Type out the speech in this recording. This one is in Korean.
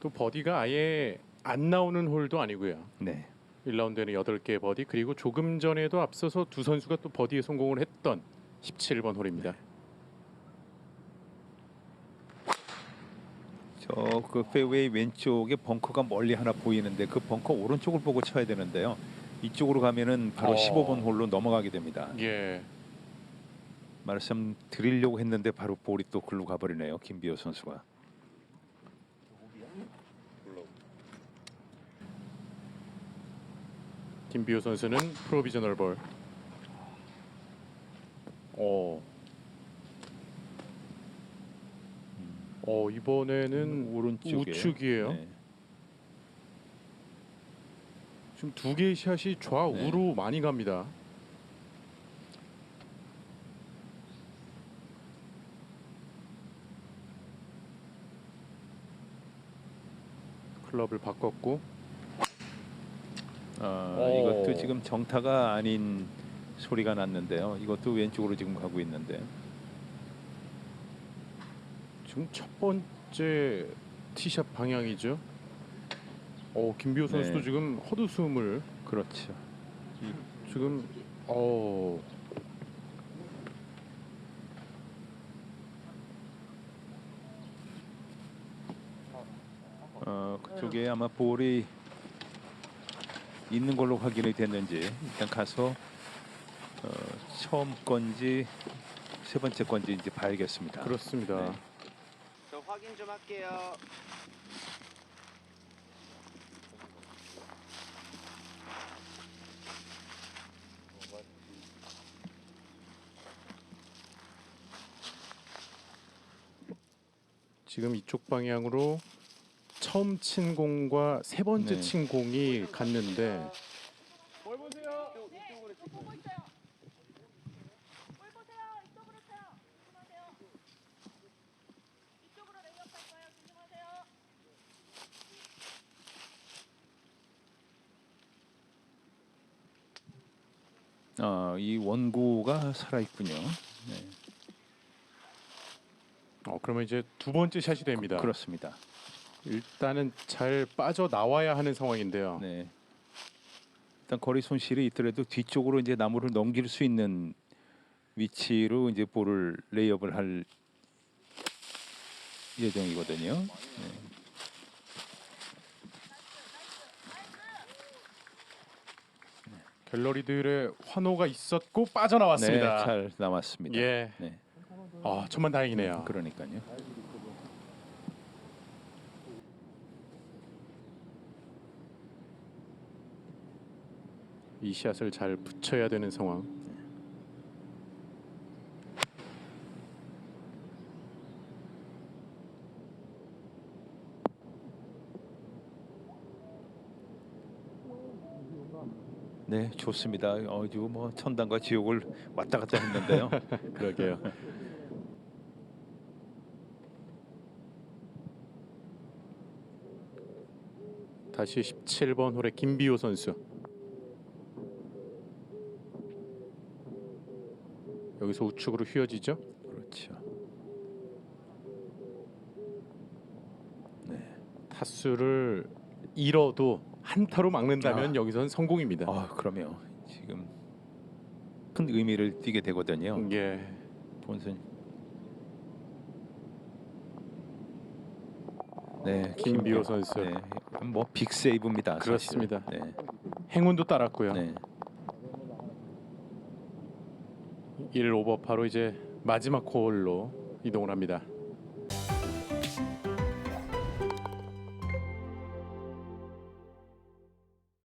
또 버디가 아예 안 나오는 홀도 아니고요. 네. 1라운드에는 8개의 버디 그리고 조금 전에도 앞서서 두 선수가 또 버디에 성공을 했던 17번 홀입니다. 저 그 페어웨이 왼쪽에 벙커가 멀리 하나 보이는데 그 벙커 오른쪽을 보고 쳐야 되는데요. 이쪽으로 가면은 바로 어. 15번 홀로 넘어가게 됩니다. 예. 말씀 드리려고 했는데 바로 볼이 또 글로 가버리네요. 김비호 선수가. 김비호 선수는 프로비저널 볼. 어. 어 이번에는 오른쪽에 우측이에요. 네. 지금 두 개의 샷이 좌우로 많이 갑니다. 클럽을 바꿨고 아, 오. 이것도 지금 정타가 아닌 소리가 났는데요. 이것도 왼쪽으로 지금 가고 있는데. 지금 첫 번째 티샷 방향이죠. 어 김비호 선수도 네. 지금 헛웃음을 그렇죠. 지금 어 어, 그쪽에 아마 볼이 있는 걸로 확인이 됐는지 일단 가서 어, 처음 건지 세 번째 건지 이제 봐야겠습니다. 그렇습니다. 네. 저 확인 좀 할게요. 지금 이쪽 방향으로 처음 친 공과 세 번째 네. 친 공이 갔는데. 어, 이 원고가 살아 있군요. 네, 어 그러면 이제 두 번째 샷이 됩니다. 그렇습니다. 일단은 잘 빠져 나와야 하는 상황인데요. 네. 일단 거리 손실이 있더라도 뒤쪽으로 이제 나무를 넘길 수 있는 위치로 이제 볼을 레이업을 할 예정이거든요. 네. 갤러리들의 환호가 있었고 네, 빠져나왔습니다. 잘 남았습니다. 예. 네, 아 천만 다행이네요. 그러니까요. 이 샷을 잘 붙여야 되는 상황. 네, 좋습니다. 어주 뭐 천당과 지옥을 왔다 갔다 했는데요. 그러게요. 다시 17번 홀의 김비호 선수. 여기서 우측으로 휘어지죠. 그렇죠. 네. 타수를 잃어도 한타로 막는다면 아. 여기선 성공입니다. 아, 그러면 지금 큰 의미를 띠게 되거든요. 예. 본선. 네, 김비호 김비호. 선수. 네, 뭐 빅세이브입니다. 사실. 그렇습니다. 네, 행운도 따랐고요. 네. 1 오버파로 이제 마지막 홀로 이동을 합니다.